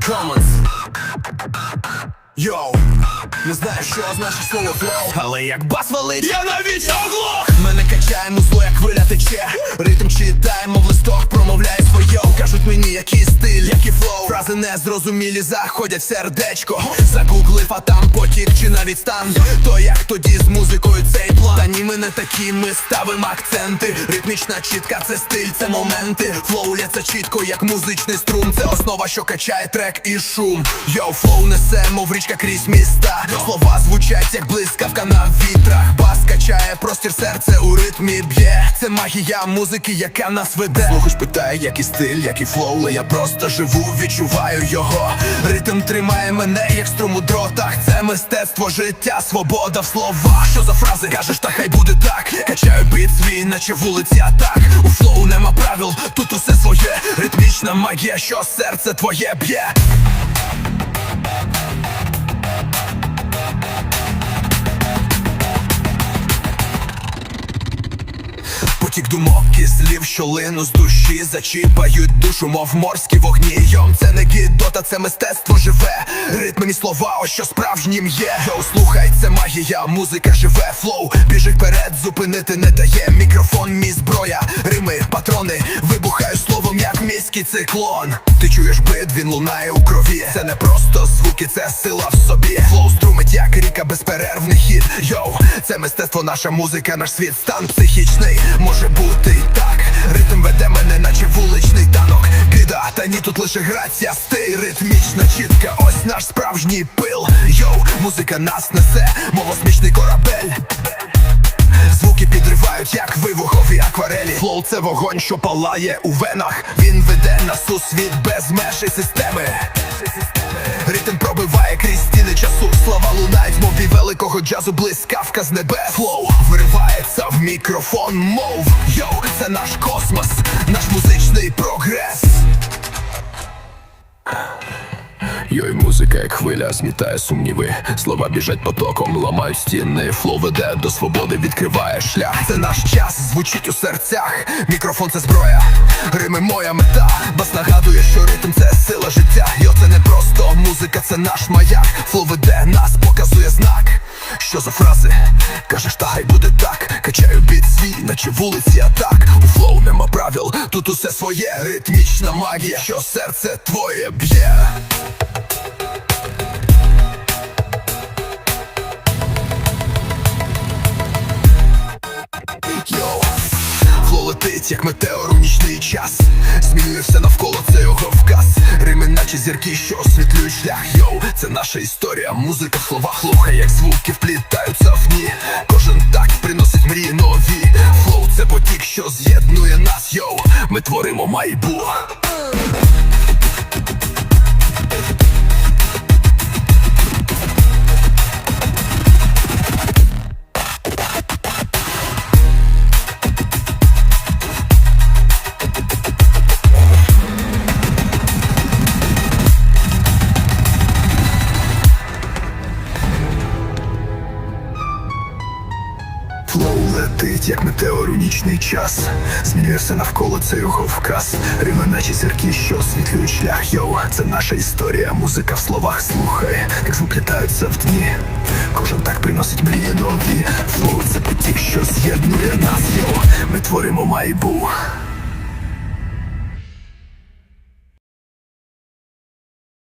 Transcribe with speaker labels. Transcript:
Speaker 1: Commons Йоу, не знаю, що означає слово флоу Але як бас валить, я навіть оглох! Мене качає музло, як хвиля тече. Ритм читаємо в листок, промовляє своє. Кажуть мені, який стиль, який флоу. Фрази незрозумілі заходять в сердечко. Загуглив, а там потік чи навіть стан. То як тоді з музикою ми не такі, ми ставимо акценти. Ритмічна чітка, це стиль, це моменти. Флоу ляться чітко, як музичний струм. Це основа, що качає трек і шум. Йоу, флоу несемо в річка крізь міста. Слова звучать, як блискавка на вітрах Бас простір серце у ритмі б'є. Це магія музики, яка нас веде. Слухач питає, який стиль, який флоу я просто живу, відчуваю його. Ритм тримає мене, як струм у дротах. Це мистецтво, життя, свобода в словах. Що за фрази? Кажеш, та хай буде так Качаю біт свій, наче вулиці атак У флоу нема правил, тут усе своє. Ритмічна магія, що серце твоє б'є Потік думок і слів, що лину з душі Зачіпають душу, мов морські вогні. Йом, це не гідота, це мистецтво живе. Ритмені слова, ось що справжнім є. Йоу, слухай, це магія, музика живе Флоу, біжить вперед, зупинити не дає. Мікрофон, мій зброя, як циклон. Ти чуєш бит, він лунає у крові. Це не просто звуки, це сила в собі. Флоу струмить, як ріка, безперервний хід. Йоу, це мистецтво, наша музика, наш світ, стан психічний. Може бути і так, ритм веде мене, наче вуличний танок. Кида, та ні, тут лише грація, стиль ритмічна чітка, ось наш справжній пил. Йоу, музика нас несе, мов космічний корабель. Звуки підривають, як вибухові акварелі. Флоу це вогонь, що палає у венах. Він веде нас у світ без меж і системи. Ритм пробиває крізь стіни часу. Слова лунають, бій великого джазу, блискавка з небес. Флоу виривається в мікрофон, мов Йоу, це наш космос, наш музичний прогрес Йой, музика, як хвиля, змітає сумніви. Слова біжать потоком, ламають стіни. Флоу веде до свободи, відкриває шлях. Це наш час, звучить у серцях. Мікрофон це зброя, рими моя мета. Бас нагадує, що ритм це сила життя. Йо, це не просто музика, це наш маяк. Флоу веде нас, показує знак. Що за фрази? Кажеш, та хай буде так. Качаю біт свій, наче вулиці атак. У флоу нема правил, тут усе своє. Ритмічна магія, що серце твоє б'є. Як метеор у нічний час. Змінює все навколо, це його вказ. Рими, наче зірки, що освітлюють шлях. Йоу, це наша історія, музика в словах як звуки вплітаються в дні. Кожен так приносить мрії нові. Флоу це потік, що з'єднує нас, йоу Ми творимо майбу летить, як метеор нічний час. Змінює навколо, це його вказ Рими, наче зірки, що освітлюють шлях. Йоу, це наша історія, музика в словах слухай, як заплітаються в дні. Кожен так приносить мрії нові. Флоу це потік, що з'єднує нас, йоу Ми творимо майбу